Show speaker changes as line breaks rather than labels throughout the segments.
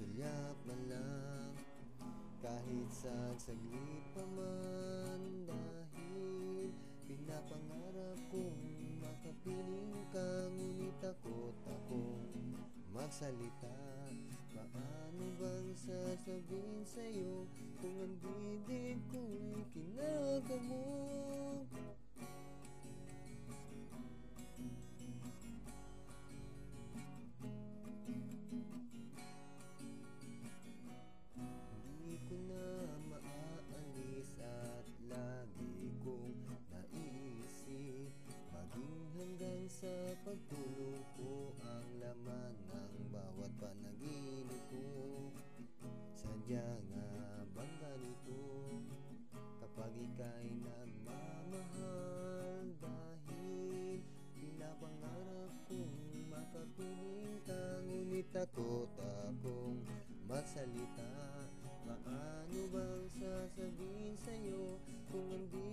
Sulyap man lang. Kahit sa saglit pa man Dahil pinapangarap kong makapiling ka Ngunit takot akong magsalita. Paano bang sasabihin sa'yo kung ang at panaginip ko. Sadya nga bang ganito? Kapag ika'y nagmamahal Dahil pinapangarap kong makapiling ka Ngunit takot akong magsalita. Paano bang sasabihin sa'yo kung hindi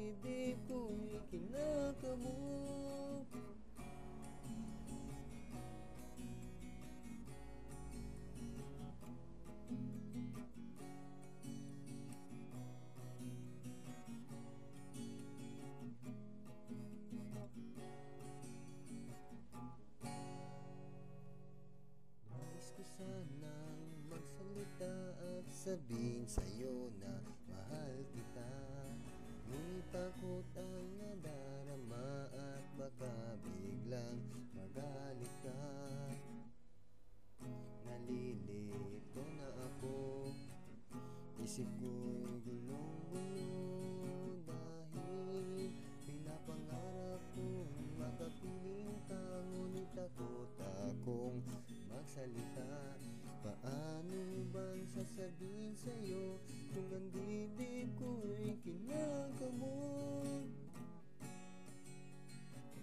sa'yo Kung ang dibdib ko ay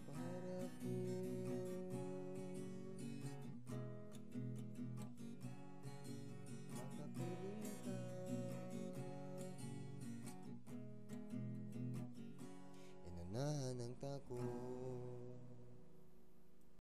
Para po. Makapiling ka Inanahan ang takot